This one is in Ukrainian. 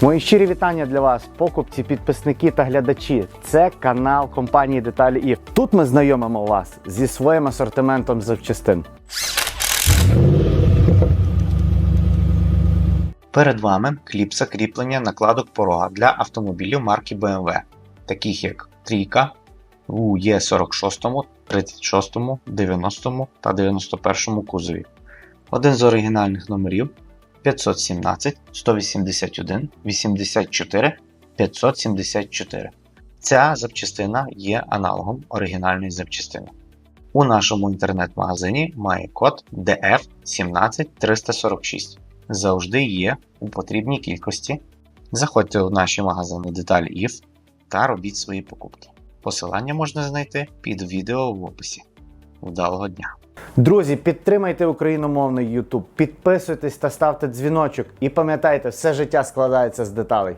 Мої щирі вітання для вас, покупці, підписники та глядачі. Це канал компанії Деталі ІФ. Тут ми знайомимо вас зі своїм асортиментом запчастин. Перед вами кліпса кріплення накладок порога для автомобілів марки BMW, таких як трійка у Е46, 36, 90 та 91 кузові. Один з оригінальних номерів 517, 181, 84, 574. Ця запчастина є аналогом оригінальної запчастини. У нашому інтернет-магазині має код DF17346 завжди є у потрібній кількості. Заходьте в наші магазини Деталі IF та робіть свої покупки. Посилання можна знайти під відео в описі. Вдалого дня! Друзі, підтримайте україномовний YouTube, підписуйтесь та ставте дзвіночок. І пам'ятайте, все життя складається з деталей.